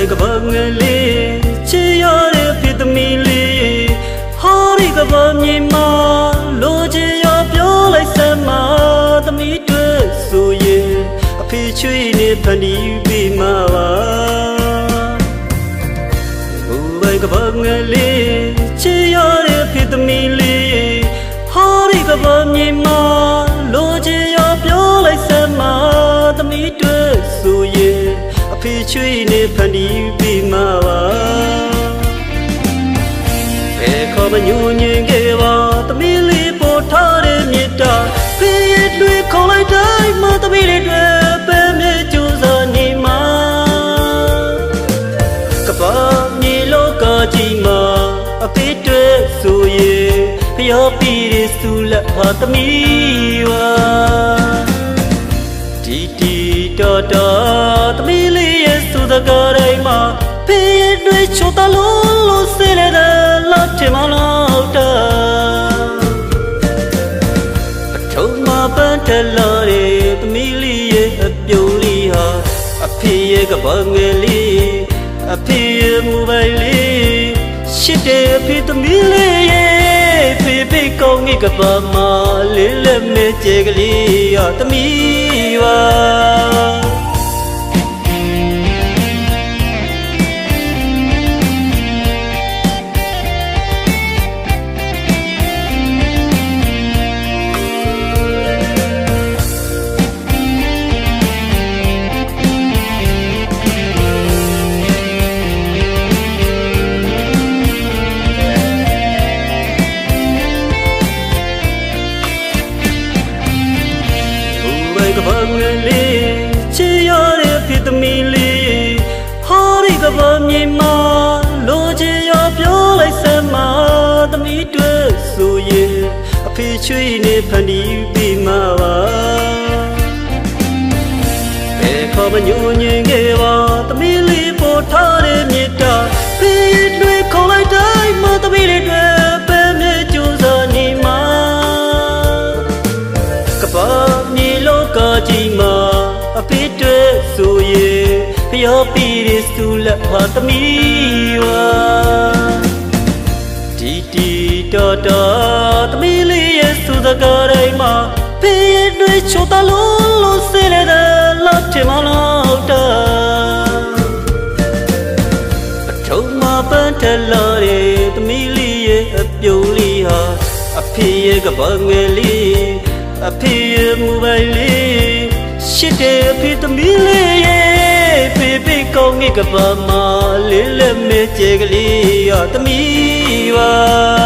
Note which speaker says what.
Speaker 1: လေးချစ်ရတဲ့ဖြစ်သမီးလေးဟောဒီကဘာမြေမှာလိုချင်ရပြောလိုက်စမ်းမသမီးတွေ့ဆိုရင်အဖေချွေးနေဖန်တီးပြီးမှာပါဘိုးဘိုင်ကဘာငယ်လေးချစ်ရတဲ့ဖြစ်သမီးလေးဟောဒီကဘာမြေမှာ ချွေးနေဖန်တီးပြီးမှာပါဘယ်ခေါ်မညူညင်ခဲ့ပါသမီးလေးပေါ်ထားတဲ့မြေတာဖေးရတွေခေါ်လိုက်တိုင်းမသမီးလေးတွေပဲမြေကျူစားနေမှာကပမြေလောကကြီးမှာအဖေတွေဆိုရင်ဖျော်ပြီးရစူလက်ဟာသမီးဝါတီတီတော်တော်သမီး လေးရဲ့စူတကားတိုင်းမှာဖေးရတွေချိုတလုံးလို့စေရတဲ့လာချင်မလို့တာအထုံးမပန်းထလာတဲ့သမီးလေးရဲ့အပြုံးလေးဟာအဖေရဲ့ကဘာငယ်လေးအဖေရဲ့မူပိုင်လေးရှစ်တဲ့အဖေသမီး ကောင်းကြီးကဘာမလေးလက်မဲ့ကျဲကလေးဟာသမီးပါဘယ်ကဘာငယ်လေးချစ်ရတဲ့ဖြစ်သမီးလေးဟောဒီကဘာမြေမှာလိုချင်ရပြောလိုက်စမ်းမသမီးတွေ့ဆိုရင်အဖေချွေးနေဖန်တီးပြီးမှာပါဘယ်ခေါ်မညူညင်ခဲ့ပါ အဖေတွေ့ဆိုရင်ဖျော်ပြီးရစူလက်ဟာသမီးဝါတီတီတော်တော်သမီးလေးရဲ့စူတကားတိုင်းမှာဖေးတွေ့ချိုတလုံးလို့စေရတဲ့လာချင်မလို့တာအထုံးမပန်းထလာတဲ့သမီးလေးရဲ့အပြုံးလေးဟာအဖေရဲ့ကဘာငယ်လေးအဖေရဲ့မူပိုင်လေး ရှစ်တဲ့အဖေသမီးလေးရဲ့ဖေဖေကောင်းကြီးကဘာမလေးလက်မဲ့ကျဲကလေးဟာသမီးပါ